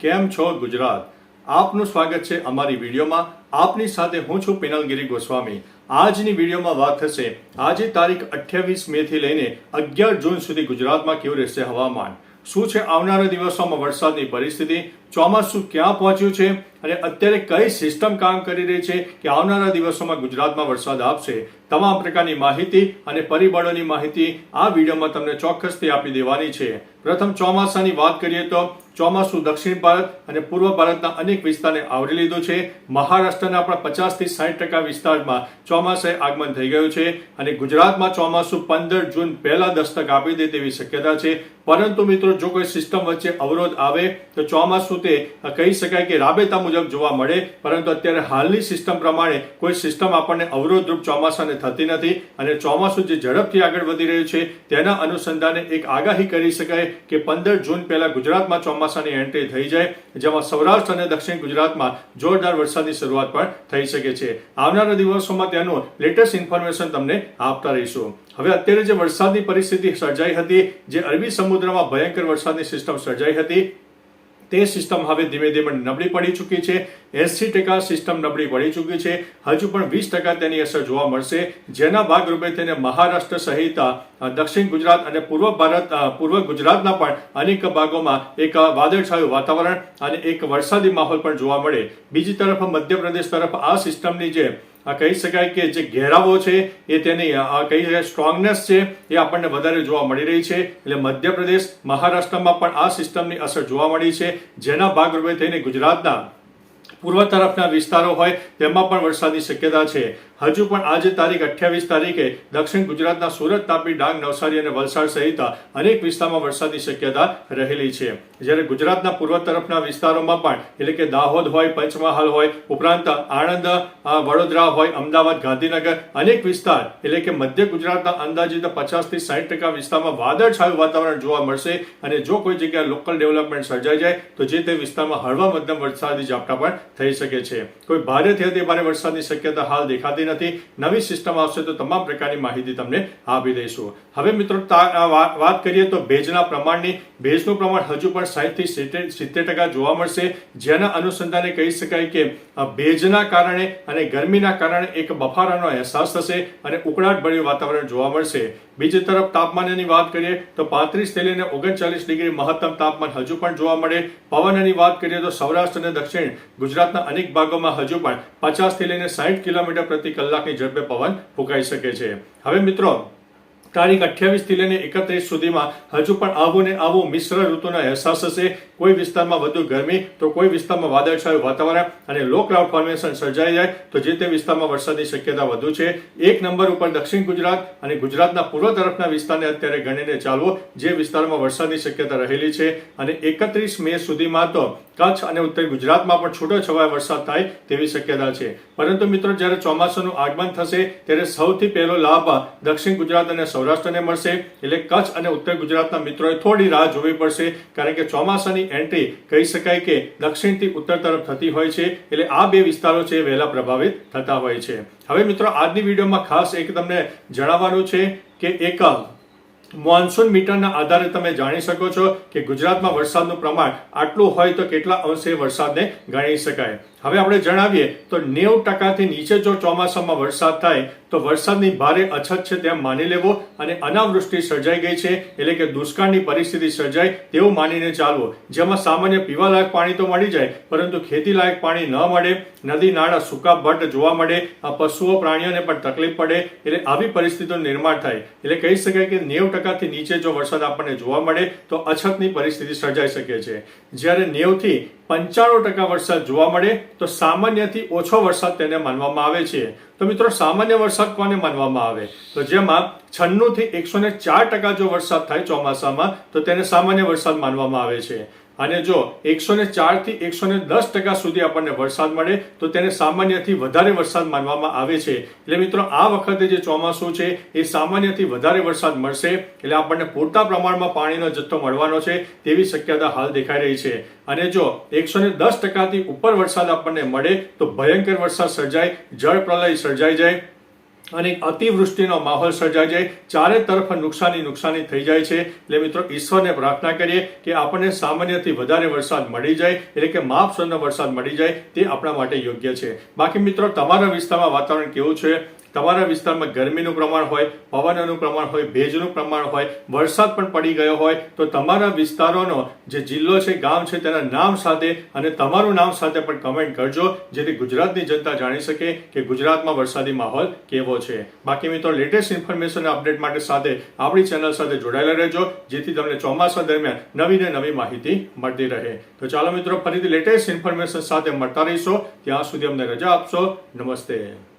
કેમ છો ગુજરાત? આપનું સ્વાગત છે અમારી વિડીયોમાં. આપની સાથે હું છું પિનલગીરી ગોસ્વામી. આજની વિડીયોમાં વાત થશે આજે તારીખ અઠ્યાવીસ મે થી લઈને અગિયાર જૂન સુધી ગુજરાતમાં કેવું રહેશે હવામાન? શું છે આવનારા દિવસોમાં વરસાદની પરિસ્થિતિ? ચોમાસું ક્યાં પહોંચ્યું છે અને અત્યારે કઈ સિસ્ટમ કામ કરી રહી છે કે આવનારા દિવસોમાં ગુજરાતમાં વરસાદ આપશે તમામ પ્રકારની માહિતી અને પરિબળોની માહિતી આ વિડીયોમાં તમને ચોક્કસથી આપી દેવાની છે. પ્રથમ ચોમાસાની વાત કરીએ તો ચોમાસું દક્ષિણ ભારત અને પૂર્વ ભારતના અનેક વિસ્તારને આવરી લીધું છે. મહારાષ્ટ્રના પણ પચાસથી સાઠ ટકા વિસ્તારમાં ચોમાસે આગમન થઈ ગયું છે અને ગુજરાતમાં ચોમાસું પંદર જૂન પહેલા દસ્તક આપી દે તેવી શક્યતા છે. પરંતુ મિત્રો, જો કોઈ સિસ્ટમ વચ્ચે અવરોધ આવે તો ચોમાસું તે કહી શકાય કે રાબેતા મુજબ જોવા મળે, પરંતુ અત્યારે હાલની સિસ્ટમ પ્રમાણે કોઈ સિસ્ટમ આપણને અવરોધરૂપ ચોમાસાને થતી નથી અને ચોમાસું જે ઝડપથી આગળ વધી રહ્યું છે, તેના અનુસંધાને એક આગાહી કરી શકાય કે પંદર જૂન પહેલા ગુજરાતમાં ચોમાસાની એન્ટ્રી થઈ જાય, જેમાં સૌરાષ્ટ્ર અને દક્ષિણ ગુજરાતમાં જોરદાર વરસાદની શરૂઆત પણ થઈ શકે છે. આવનારા દિવસોમાં તેનું લેટેસ્ટ ઇન્ફોર્મેશન તમને આપતા રહીશું. હવે અત્યારે જે વરસાદની પરિસ્થિતિ સર્જાઈ હતી, જે અરબી સમુદ્રમાં ભયંકર વરસાદની સિસ્ટમ સર્જાઈ હતી તે સિસ્ટમ હવે ધીમે ધીમે નબળી પડી ચૂકી છે. એસી ટકા સિસ્ટમ નબળી પડી ચૂકી છે. હજુ પણ વીસ ટકા તેની અસર જોવા મળશે. જેના ભાગરૂપે તેને મહારાષ્ટ્ર સહિત દક્ષિણ ગુજરાત અને પૂર્વ ભારત પૂર્વ ગુજરાતના પણ અનેક ભાગોમાં એક વાદળછાયું વાતાવરણ અને એક વરસાદી માહોલ પણ જોવા મળે. બીજી તરફ મધ્યપ્રદેશ તરફ આ સિસ્ટમની જે કહી શકાય કે જે ઘેરાવો છે, એ તેની કહી શકાય સ્ટ્રોંગનેસ છે, એ આપણને વધારે જોવા મળી રહી છે. એટલે મધ્યપ્રદેશ, મહારાષ્ટ્રમાં પણ આ સિસ્ટમની અસર જોવા મળી છે. જેના ભાગરૂપે થઈને ગુજરાતના પૂર્વ તરફના વિસ્તારો હોય, તેમાં પણ વરસાદની શક્યતા છે. હજુ પણ આજે તારીખ અઠ્યાવીસ તારીખે દક્ષિણ ગુજરાતના સુરત તાપી ડાંગ, નવસારી અને વલસાડ સહિત અનેક વિસ્તારમાં વરસાદની શક્યતા રહેલી છે. જ્યારે ગુજરાતના પૂર્વ તરફના વિસ્તારોમાં પણ, એટલે કે દાહોદ હોય, પંચમહાલ હોય, ઉપરાંત આણંદ વડોદરા હોય, અમદાવાદ, ગાંધીનગર અનેક વિસ્તાર, એટલે કે મધ્ય ગુજરાતના અંદાજિત પચાસથી સાઠ ટકા વિસ્તારમાં વાદળછાયું વાતાવરણ જોવા મળશે અને જો કોઈ જગ્યાએ લોકલ ડેવલપમેન્ટ સર્જાઈ જાય, તો જે તે વિસ્તારમાં હળવા મધ્યમ વરસાદી ઝાપટા પણ થઈ શકે છે. કોઈ ભારેથી અતિ ભારે વરસાદની શક્યતા હાલ દેખાતી નથી. નવી સિસ્ટમ આવશે તો તમામ પ્રકારની માહિતી તમને આપી દઈશું. હવે મિત્રો વાત કરીએ તો ભેજના પ્રમાણની. ભેજનું પ્રમાણ હજુ પણ સાહીઠથી સિત્તેર ટકા જોવા મળશે. જેના અનુસંધાને કહી શકાય કે ભેજના કારણે અને ગરમીના કારણે એક બફારાનો અહેસાસ થશે અને ઉકળાટ ભર્યું વાતાવરણ જોવા મળશે. બીજી તરફ તાપમાનની વાત કરીએ તો પાંત્રીસથી લઈને ઓગણચાલીસ ડિગ્રી મહત્તમ તાપમાન હજુ પણ જોવા મળે. પવનની વાત કરીએ તો સૌરાષ્ટ્ર અને દક્ષિણ ગુજરાતના અનેક ભાગોમાં હજુ પણ પચાસથી લઈને સાહીઠ કિલોમીટર પ્રતિ કલાકની ઝડપે પવન ફૂંકાઈ શકે છે. હવે મિત્રો તારીખ અઠ્યાવીસથી લઈને એકત્રીસ સુધીમાં હજુ પણ આવું ને આવું મિશ્ર ઋતુનો અહેસાસ હશે. કોઈ વિસ્તારમાં વધુ ગરમી, તો કોઈ વિસ્તારમાં વાદળછાયું વાતાવરણ અને લો ક્લાઉડ ફોર્મેશન સર્જાઈ જાય, તો જે તે વિસ્તારમાં વરસાદની શક્યતા વધુ છે. એક નંબર ઉપર દક્ષિણ ગુજરાત અને ગુજરાતના પૂર્વ તરફના વિસ્તારને અત્યારે ગણીને ચાલવો, જે વિસ્તારમાં વરસાદની શક્યતા રહેલી છે. અને એકત્રીસ મે સુધીમાં તો કચ્છ અને ઉત્તર ગુજરાતમાં પણ છૂટો છવાયો વરસાદ થાય તેવી શક્યતા છે. પરંતુ મિત્રો, જ્યારે ચોમાસાનું આગમન થશે, ત્યારે સૌથી પહેલો લાભ દક્ષિણ ગુજરાત અને સૌરાષ્ટ્રને મળશે એટલે કચ્છ અને ઉત્તર ગુજરાતના મિત્રોએ થોડી રાહ જોવી પડશે. કારણ કે ચોમાસાની એન્ટ્રી કહી શકાય કે દક્ષિણથી ઉત્તર તરફ થતી હોય છે એટલે આ બે વિસ્તારો છે વહેલા પ્રભાવિત થતા હોય છે. હવે મિત્રો, આજની વિડીયોમાં ખાસ એક તમને જણાવવાનું છે કે એક મોન્સૂન મીટરના આધારે તમે જાણી શકો છો કે ગુજરાતમાં વરસાદનું પ્રમાણ આટલું હોય તો કેટલા અંશે વરસાદને ગણી શકાય. હવે આપણે જણાવીએ, તો નેવ ટકાથી નીચે જો ચોમાસામાં વરસાદ થાય, તો વરસાદની ભારે અછત છે તેમ માની લેવો અને અનાવૃષ્ટિ સર્જાઈ ગઈ છે, એટલે કે દુષ્કાળની પરિસ્થિતિ સર્જાય તેવું માનીને ચાલવું. જેમાં સામાન્ય પીવાલાયક પાણી તો મળી જાય, પરંતુ ખેતીલાયક પાણી ન મળે, નદી, નાળા, સૂકા ભટ્ટ જોવા મળે, આ પશુઓ, પ્રાણીઓને પણ તકલીફ પડે, એટલે આવી પરિસ્થિતિનું નિર્માણ થાય. એટલે કહી શકાય કે નેવ ટકાથી નીચે જો વરસાદ આપણને જોવા મળે, તો અછતની પરિસ્થિતિ સર્જાઈ શકે છે. જ્યારે નેવથી પંચાણું ટકા વરસાદ જોવા મળે તો સામાન્યથી ઓછો વરસાદ તેને માનવામાં આવે છે. તો મિત્રો, સામાન્ય વરસાદ કોને માનવામાં આવે? તો જેમાં છન્નુંથી એકસો ને ચાર ટકા જો વરસાદ થાય ચોમાસામાં, તો તેને સામાન્ય વરસાદ માનવામાં આવે છે. અને જો એકસો ને ચારથી એકસો ને દસ ટકા સુધી આપણને વરસાદ મળે, તો તેને સામાન્યથી વધારે વરસાદ માનવામાં આવે છે. એટલે મિત્રો, આ વખતે જે ચોમાસું છે, એ સામાન્યથી વધારે વરસાદ મળશે. એટલે આપણને પૂરતા પ્રમાણમાં પાણીનો જથ્થો મળવાનો છે, તેવી શક્યતા હાલ દેખાઈ રહી છે. અને જો એકસો ને દસ ટકાથી ઉપર વરસાદ આપણને મળે, તો ભયંકર વરસાદ સર્જાય, જળ પ્રલય સર્જાઈ જાય અને અતિવૃષ્ટિનો માહોલ સર્જાય જાય ચારે તરફ નુકસાની નુકસાની થઈ જાય છે. એટલે મિત્રો, ઈશ્વરને પ્રાર્થના કરીએ કે આપણને સામાન્યથી વધારે વરસાદ મળી જાય, એટલે કે માપસરનો વરસાદ મળી જાય તે આપણા માટે યોગ્ય છે. બાકી મિત્રો, તમારા વિસ્તારમાં વાતાવરણ કેવું છે? તમારા વિસ્તારમાં ગરમીનું પ્રમાણ હોય, પવનનું પ્રમાણ હોય, ભેજનું પ્રમાણ હોય, વરસાદ પણ પડી ગયો હોય, તો તમારા વિસ્તારોનો જે જિલ્લો છે, ગામ છે, તેના નામ સાથે અને તમારું નામ સાથે પણ કમેન્ટ કરજો, જેથી ગુજરાતની જનતા જાણી શકે કે ગુજરાતમાં વરસાદી માહોલ કેવો છે. બાકી મિત્રો લેટેસ્ટ ઇન્ફોર્મેશન અપડેટ માટે સાથે આપણી ચેનલ સાથે જોડાયેલા રહેજો, જેથી તમને ચોમાસા દરમિયાન નવી ને નવી માહિતી મળતી રહે. તો ચાલો મિત્રો, ફરીથી લેટેસ્ટ ઇન્ફોર્મેશન સાથે મળતા રહીશો. ત્યાં સુધી અમને રજા આપશો. નમસ્તે.